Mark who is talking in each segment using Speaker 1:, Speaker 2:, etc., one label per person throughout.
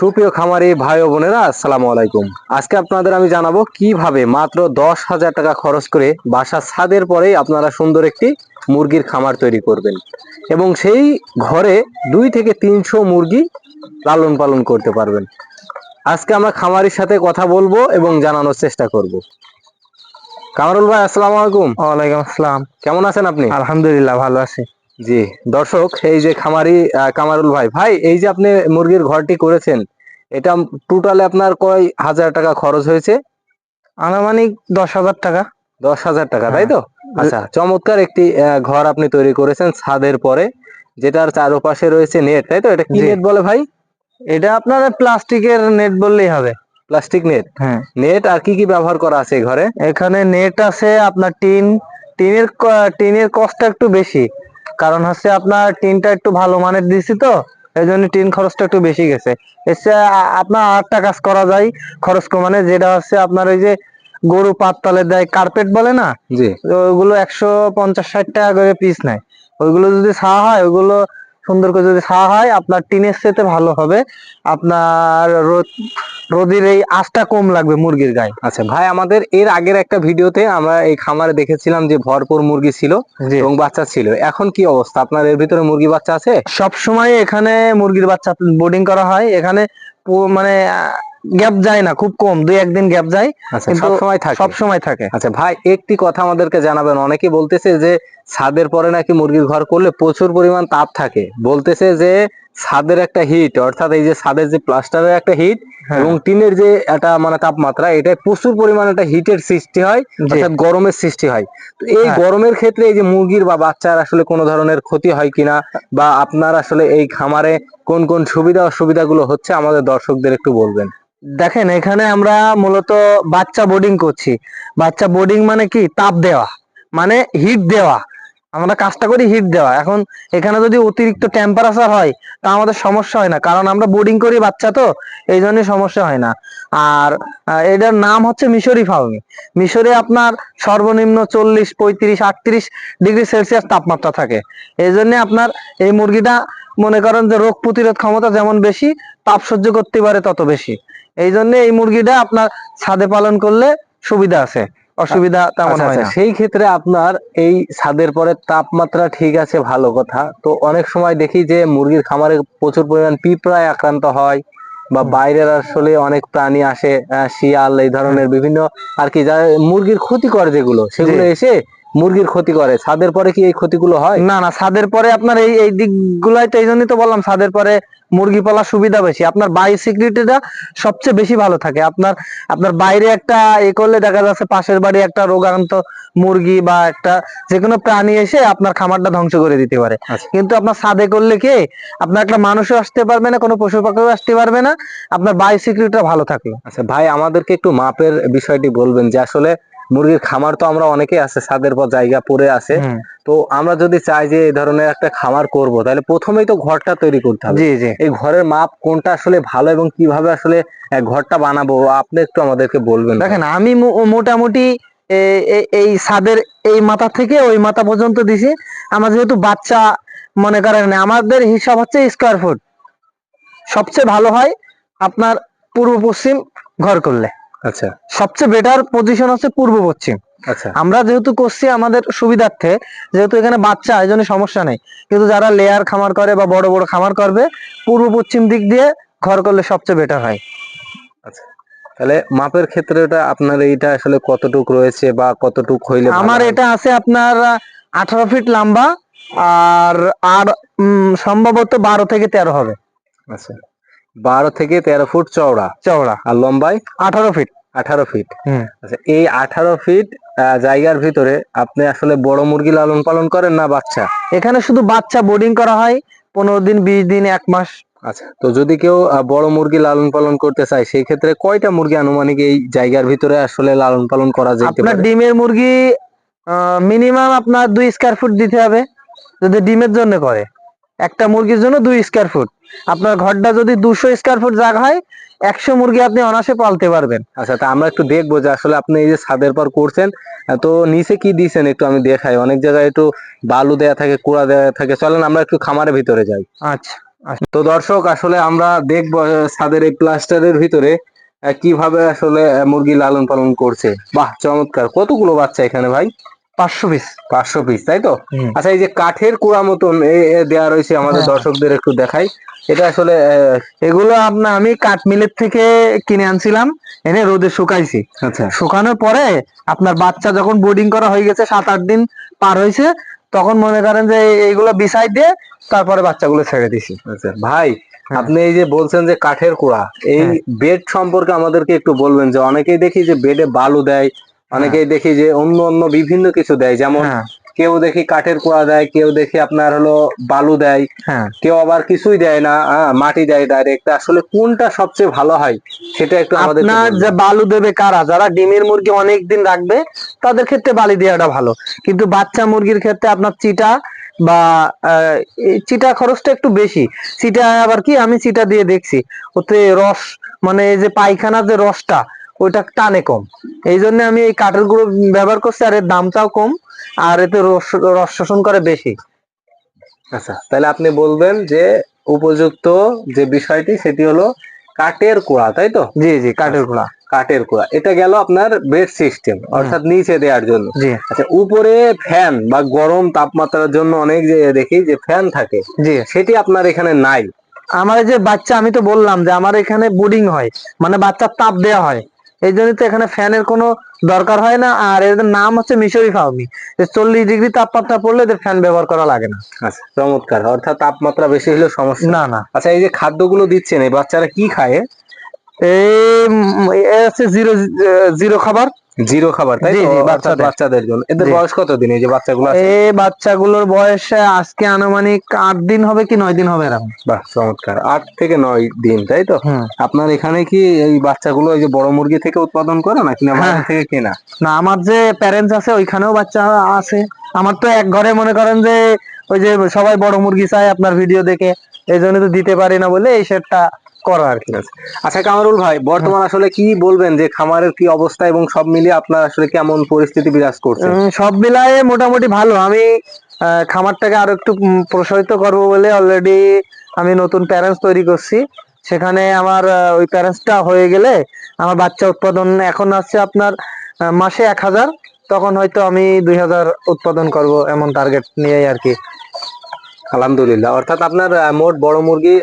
Speaker 1: সুপ্রিয় খামারি ভাই ও বোনেরা আসসালামু আলাইকুম। আজকে আপনাদের আমি জানাব কীভাবে মাত্র দশ হাজার টাকা খরচ করে বাসার ছাদের পরেই আপনারা সুন্দর একটি মুরগির খামার তৈরি করবেন এবং সেই ঘরে দুই থেকে তিনশো মুরগি লালন পালন করতে পারবেন। আজকে আমরা খামারির সাথে কথা বলব এবং জানানোর চেষ্টা করব। কামরুল ভাই আসসালামু আলাইকুম।
Speaker 2: ওয়ালাইকুম আসসালাম।
Speaker 1: কেমন আছেন আপনি?
Speaker 2: আলহামদুলিল্লাহ ভালো আছি।
Speaker 1: জি। দর্শক এই যে খামারি কামারুল ভাই ভাই এই যে আপনি মুরগির ঘরটি করেছেন এটা টোটালে আপনার কয় হাজার টাকা খরচ হয়েছে?
Speaker 2: আনুমানিক দশ হাজার টাকা।
Speaker 1: দশ হাজার টাকা তাই তো? আচ্ছা চমৎকার একটি ঘর আপনি তৈরি করেছেন ছাদের পরে যেটার চারপাশে রয়েছে নেট তাই তো? এটা কি নেট বলে ভাই?
Speaker 2: এটা আপনার প্লাস্টিকের নেট বললেই হবে।
Speaker 1: Plastic net?
Speaker 2: হ্যাঁ।
Speaker 1: নেট আর কি কি ব্যবহার করা আছে ঘরে?
Speaker 2: এখানে নেট আছে আপনার টিন টিনের টিনের কস্টটা একটু বেশি। কারণ হচ্ছে আপনার টিনটা একটু ভালো মানের দিছি তো এই জন্য টিন খরচটা একটু বেশি গেছে। এসে আপনার আরেকটা কাজ করা যায় খরচ কমানে যেটা হচ্ছে আপনার ওই যে গরু পাততালে দেয় কার্পেট বলে না? ওইগুলো একশো পঞ্চাশ ষাট টাকা করে পিস নেয়। ওইগুলো যদি ছাওয়া হয় ওইগুলো সুন্দর করে যদি ছাওয়া হয় আপনার টিনের সাথে ভালো হবে। আপনার রোদ রোদের এই আঁচটা কম লাগবে মুরগির গায়ে।
Speaker 1: আচ্ছা ভাই আমাদের এর আগের একটা ভিডিওতে আমরা এই খামারে দেখেছিলাম যে ভরপুর মুরগি ছিল এবং বাচ্চা ছিল। এখন কি অবস্থা? আপনার এর ভিতরে মুরগি বাচ্চা আছে?
Speaker 2: সব সময় এখানে মুরগির বাচ্চা বোর্ডিং করা হয়। এখানে মানে গ্যাপ যায় না খুব কম। দুই একদিন গ্যাপ যায়।
Speaker 1: আচ্ছা সব সময় থাকে।
Speaker 2: সব সময় থাকে।
Speaker 1: আচ্ছা ভাই একটি কথা আমাদেরকে জানাবেন। অনেকে বলতেছে যে ছাদের পরে নাকি মুরগির ঘর করলে প্রচুর পরিমাণ তাপ থাকে। বলতেছে যে ছাদের একটা হিট অর্থাৎ এই যে ছাদের যে প্লাস্টারের একটা হিট
Speaker 2: হ্যাঁ।
Speaker 1: এবং টিনের যে একটা মানে তাপমাত্রা এটা প্রচুর পরিমাণে একটা হিটের সৃষ্টি হয়। অর্থাৎ গরমের সৃষ্টি হয় তো এই
Speaker 2: হ্যাঁ।
Speaker 1: গরমের ক্ষেত্রে এই যে মুরগির বা বাচ্চার আসলে কোনো ধরনের ক্ষতি হয় কিনা বা আপনার আসলে এই খামারে কোন কোন সুবিধা অসুবিধাগুলো হচ্ছে আমাদের দর্শকদের একটু বলবেন
Speaker 2: দেখেন এখানে আমরা মূলত বাচ্চা বোর্ডিং করছি বাচ্চা বোর্ডিং মানে কি তাপ দেওয়া মানে হিট দেওয়া আমরা কাজটা করি হিট দেওয়া। এখন এখানে যদি অতিরিক্ত টেম্পারেচার হয়, তা আমাদের সমস্যা হয় না। কারণ আমরা বোর্ডিং করি বাচ্চা তো, এই জন্যই সমস্যা হয় না। আর এটার নাম হচ্ছে মিশরি ফার্মি মিশরে আপনার সর্বনিম্ন চল্লিশ, পঁয়ত্রিশ, আটত্রিশ ডিগ্রি সেলসিয়াস তাপমাত্রা থাকে। এই জন্য আপনার এই মুরগিটা মনে করেন যে রোগ প্রতিরোধ ক্ষমতা যেমন বেশি, তাপ সহ্য করতে পারে তত বেশি। এই জন্য এই মুরগিটা আপনার ছাদে পালন করলে সুবিধা আছে। অসুবিধা তেমন
Speaker 1: আচ্ছা,
Speaker 2: হয়
Speaker 1: আচ্ছা,
Speaker 2: না।
Speaker 1: সেই ক্ষেত্রে আপনার এই ছাদের পরে তাপমাত্রা ঠিক আছে ভালো কথা। তো অনেক সময় দেখি যে মুরগির খামারে প্রচুর পরিমাণ পিঁপড়ায় আক্রান্ত হয় বা বাইরের আসলে অনেক প্রাণী আসে আহ, শিয়াল এই ধরনের বিভিন্ন আর কি যা মুরগির ক্ষতি করে যেগুলো সেগুলো এসে মুরগির ক্ষতি করে? ছাদের পরে কি এই ক্ষতিগুলো হয়?
Speaker 2: না না ছাদের পরে আপনার এই এই দিকগুলাই তো এই জন্যই তো বললাম ছাদের পরে মুরগি পালার সুবিধা বেশি। আপনার বাই সিকিউরিটিটা সবচেয়ে বেশি ভালো থাকে। আপনার আপনার বাইরে একটা এ করলে দেখা যাচ্ছে পাশের বাড়ি একটা রোগাক্রান্ত মুরগি বা একটা যে কোনো প্রাণী এসে আপনার খামারটা ধ্বংস করে দিতে পারে।
Speaker 1: আচ্ছা।
Speaker 2: কিন্তু আপনার ছাদে করলে কি? আপনার একটা মানুষও আসতে পারবে না কোনো পশু পাখিও আসতে পারবে না। আপনার বাই সিকিউরিটিটা ভালো থাকল।
Speaker 1: আচ্ছা ভাই আমাদেরকে একটু মাপের বিষয়টি বলবেন যে আসলে মুরগির খামার তো আমরা অনেকেই আছে ছাদের পর জায়গা পড়ে আছে। তো আমরা যদি চাই যে এই ধরনের একটা খামার করব তাহলে প্রথমেই তো ঘরটা তৈরি করতে হবে।
Speaker 2: জি জি।
Speaker 1: এই ঘরের মাপ কোনটা আসলে ভালো এবং কীভাবে আসলে ঘরটা বানাবো আপনি একটু আমাদেরকে বলবেন।
Speaker 2: দেখেন আমি মোটামুটি এই ছাদের এই মাথা থেকে ওই মাথা পর্যন্ত দিছি। আমার যেহেতু বাচ্চা মনে করেন আমাদের হিসাব হচ্ছে স্কোয়ার ফুট সবচেয়ে ভালো হয় আপনার পূর্ব পশ্চিম ঘর করলে।
Speaker 1: আচ্ছা।
Speaker 2: সবচেয়ে বেটার পজিশন হচ্ছে পূর্ব পশ্চিম।
Speaker 1: আচ্ছা।
Speaker 2: আমরা যেহেতু করছি আমাদের সুবিধার্থে যেহেতু এখানে বাচ্চা এই জন্য সমস্যা নেই। কিন্তু যারা লেয়ার খামার করে বা বড় বড় খামার করবে পূর্ব পশ্চিম দিক দিয়ে ঘর করলে সবচেয়ে বেটার হয়।
Speaker 1: তাহলে মাপের ক্ষেত্রে ওটা আপনার এইটা আসলে কতটুক রয়েছে বা কতটুক হইলে
Speaker 2: আমার এটা আছে আপনার আঠারো ফিট লম্বা আর আর সম্ভবত বারো থেকে তেরো হবে।
Speaker 1: আচ্ছা। বারো থেকে তেরো ফুট চওড়া।
Speaker 2: চওড়া।
Speaker 1: আর লম্বায়
Speaker 2: আঠারো ফিট।
Speaker 1: আঠারো ফিট। আচ্ছা এই আঠারো ফিট জায়গার ভিতরে আপনি আসলে বড় মুরগি লালন পালন করেন না বাচ্চা?
Speaker 2: এখানে শুধু বাচ্চা বোর্ডিং করা হয় পনেরো দিন বিশ দিন এক মাস।
Speaker 1: আচ্ছা তো যদি কেউ বড় মুরগি লালন পালন করতে চায় সেই ক্ষেত্রে কয়টা মুরগি আনুমানিক এই জায়গার ভিতরে আসলে লালন পালন করা যায়
Speaker 2: আপনার ডিমের মুরগি মিনিমাম আপনার দুই স্কোয়ার ফুট দিতে হবে যদি ডিমের জন্য করে। একটা মুরগির জন্য দুই স্কোয়ার ফুট আপনার ঘরটা যদি দুশো স্কোয়ার ফুট জায়গা হয় একশো মুরগি আপনি অনাসে পালতে পারবেন।
Speaker 1: আচ্ছা তা আমরা একটু দেখব যে আসলে আপনি এই যে ছাদের পর করছেন তো নিচে কি দিয়েছেন একটু আমি দেখাই। অনেক জায়গায় একটু বালু দেয়া থাকে কুড়া দেয়া থাকে। চলেন আমরা একটু খামারের ভিতরে যাই।
Speaker 2: আচ্ছা
Speaker 1: তো দর্শক আসলে আমরা দেখব ছাদের এই প্লাস্টারের ভিতরে কীভাবে আসলে মুরগি লালন পালন করছে। বাহ চমৎকার। কতগুলো বাচ্চা এখানে ভাই?
Speaker 2: পাঁচশো পিস
Speaker 1: পাঁচশো পিস তাই তো? আচ্ছা এই যে কাঠের কুড়া মতন দেয়া রয়েছে আমাদের
Speaker 2: হ্যাঁ।
Speaker 1: দর্শকদের একটু দেখাই। এটা আসলে
Speaker 2: এগুলো আপনার আমি কাঠ মিলের থেকে কিনে আনছিলাম এনে রোদে শুকাইছি।
Speaker 1: আচ্ছা।
Speaker 2: শুকানোর পরে আপনার বাচ্চা যখন বোর্ডিং করা হয়ে গেছে সাত আট দিন পার হয়েছে তখন মনে করেন যে এইগুলো বিছাই দিয়ে তারপরে বাচ্চাগুলো ছেড়ে দিছি।
Speaker 1: আচ্ছা ভাই
Speaker 2: হ্যাঁ।
Speaker 1: আপনি এই যে বলছেন যে কাঠের কুড়া এই
Speaker 2: হ্যাঁ।
Speaker 1: বেড সম্পর্কে আমাদেরকে একটু বলবেন যে অনেকেই দেখি যে বেডে বালু দেয় অনেকেই দেখি যে অন্য অন্য বিভিন্ন কিছু দেয়। যেমন
Speaker 2: হ্যাঁ।
Speaker 1: কেউ দেখি কাঠের কুড়া দেয় কেউ দেখি আপনার হলো বালু দেয়।
Speaker 2: হ্যাঁ।
Speaker 1: কেউ আবার কিছুই দেয় না মাটি দেয় ডাইরেক্ট আসলে কোনটা সবচেয়ে ভালো হয় সেটা একটু আমাদের
Speaker 2: আপনার যে বালু দেবে কারা? যারা ডিমের মুরগি অনেক দিন রাখবে তাদের ক্ষেত্রে বালি দেওয়াটা ভালো। কিন্তু বাচ্চা মুরগির ক্ষেত্রে আপনার চিটা বা চিটা খরচটা একটু বেশি। চিটা আবার কি? আমি চিটা দিয়ে দেখছি। ওতে রস মানে এই যে পায়খানার যে রসটা ওইটা টানে কম। এই জন্য আমি এই কাঠের গুঁড়ো ব্যবহার করছি আর এর দামটাও কম আর এতে রস রস শোষণ করে বেশি।
Speaker 1: আচ্ছা তাহলে আপনি বলবেন যে উপযুক্ত যে বিষয়টি সেটি হলো কাঠের কুড়া তাই তো?
Speaker 2: জি জি কাঠের কুড়া।
Speaker 1: কাঠের কুড়া। এটা গেল আপনার বেড সিস্টেম অর্থাৎ নিচে দেওয়ার জন্য।
Speaker 2: জি।
Speaker 1: আচ্ছা উপরে ফ্যান বা গরম তাপমাত্রার জন্য অনেক যে দেখি যে ফ্যান থাকে
Speaker 2: জি।
Speaker 1: সেটি আপনার এখানে নাই।
Speaker 2: আমার যে বাচ্চা আমি তো বললাম যে আমার এখানে বোর্ডিং হয় মানে বাচ্চার তাপ দেওয়া হয়। এই জন্য তো এখানে ফ্যানের কোনো দরকার হয় না। আর এদের নাম হচ্ছে মিশরি ফাউমি চল্লিশ ডিগ্রি তাপমাত্রা পড়লে এদের ফ্যান ব্যবহার করা লাগে না।
Speaker 1: আচ্ছা চমৎকার। অর্থাৎ তাপমাত্রা বেশি হলে সমস্যা।
Speaker 2: না না।
Speaker 1: আচ্ছা এই যে খাদ্যগুলো দিচ্ছেন এই বাচ্চারা কি খায়?
Speaker 2: এই হচ্ছে জিরো জিরো খাবার?
Speaker 1: জিরো খাবার তাই
Speaker 2: জি,
Speaker 1: তো?
Speaker 2: জি,
Speaker 1: অর্থাৎ
Speaker 2: বাচ্চাদের।
Speaker 1: বাচ্চাদের জন্য। এদের বয়স কত দিন? এই যে বাচ্চাগুলো আছে?
Speaker 2: এই বাচ্চাগুলোর বয়স আজকে আনুমানিক আট দিন হবে কি নয় দিন হবে এরকম।
Speaker 1: বাহ চমৎকার। আট থেকে নয় দিন তাই তো? আপনার এখানে কি এই বাচ্চাগুলো এই যে বড় মুরগি থেকে উৎপাদন করে নাকি না বাইরে
Speaker 2: হ্যাঁ।
Speaker 1: থেকে কেনা?
Speaker 2: না আমার যে প্যারেন্টস আছে ওইখানেও বাচ্চা আছে। আমার তো এক ঘরে মনে করেন যে ওই যে সবাই বড় মুরগি চায় আপনার ভিডিও দেখে এই জন্য তো দিতে পারি না বলে এই সেটটা করা আর কি
Speaker 1: আচ্ছা কামারুল ভাই, বর্তমান আসলে কি বলবেন যে খামারের কি অবস্থা এবং সব মিলিয়ে আপনার আসলে কেমন পরিস্থিতি বিরাজ করছে?
Speaker 2: সব মিলায়ে মোটামুটি ভালো। আমি খামারটাকে আরও একটু প্রসারিত করব বলে অলরেডি আমি নতুন প্যারেন্টস তৈরি করছি। সেখানে আমার ওই প্যারেন্টসটা হয়ে গেলে আমার বাচ্চা উৎপাদন এখন আসছে আপনার মাসে এক হাজার। তখন হয়তো আমি দুই হাজার উৎপাদন করব এমন টার্গেট নিয়েই আর কি।
Speaker 1: আলহামদুলিল্লাহ। অর্থাৎ আপনার মোট বড় মুরগি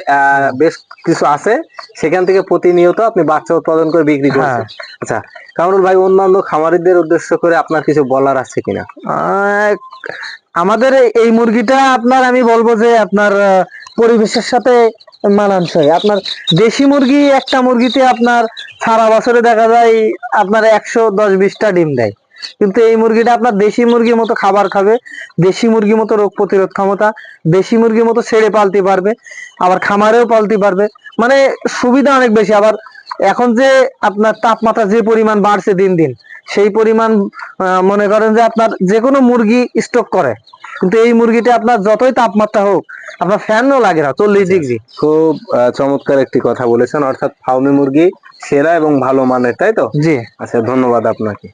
Speaker 1: বেশ কিছু আছে। সেখান থেকে প্রতিনিয়ত আপনি বাচ্চা উৎপাদন করে বিক্রি করছেন।
Speaker 2: হ্যাঁ।
Speaker 1: আচ্ছা কামরুল ভাই অন্যান্য খামারিদের উদ্দেশ্য করে আপনার কিছু বলার আছে কিনা?
Speaker 2: আমাদের এই- মুরগিটা আপনার আমি বলব যে আপনার পরিবেশের সাথে মানানসই। আপনার দেশি মুরগি একটা মুরগিতে আপনার সারা বছরে দেখা যায় আপনার একশো দশ বিশটা ডিম দেয়। কিন্তু এই মুরগিটা আপনার দেশি মুরগির মতো খাবার খাবে দেশি মুরগির মতো রোগ প্রতিরোধ ক্ষমতা দেশি মুরগির মতো ছেড়ে পালতে পারবে আবার খামারেও পালতে পারবে। মানে সুবিধা অনেক বেশি আবার এখন যে আপনার তাপমাত্রা যে পরিমাণ বাড়ছে দিন দিন সেই পরিমাণ মনে করেন যে আপনার যে কোনো মুরগি স্টক করে। কিন্তু এই মুরগিটা আপনার যতই তাপমাত্রা হোক আপনার ফ্যানও লাগে না চল্লিশ ডিগ্রি।
Speaker 1: খুব আহ, চমৎকার একটি কথা বলেছেন অর্থাৎ ফাউমি মুরগি সেরা এবং ভালো মানের তাই তো?
Speaker 2: জি।
Speaker 1: আচ্ছা ধন্যবাদ আপনাকে।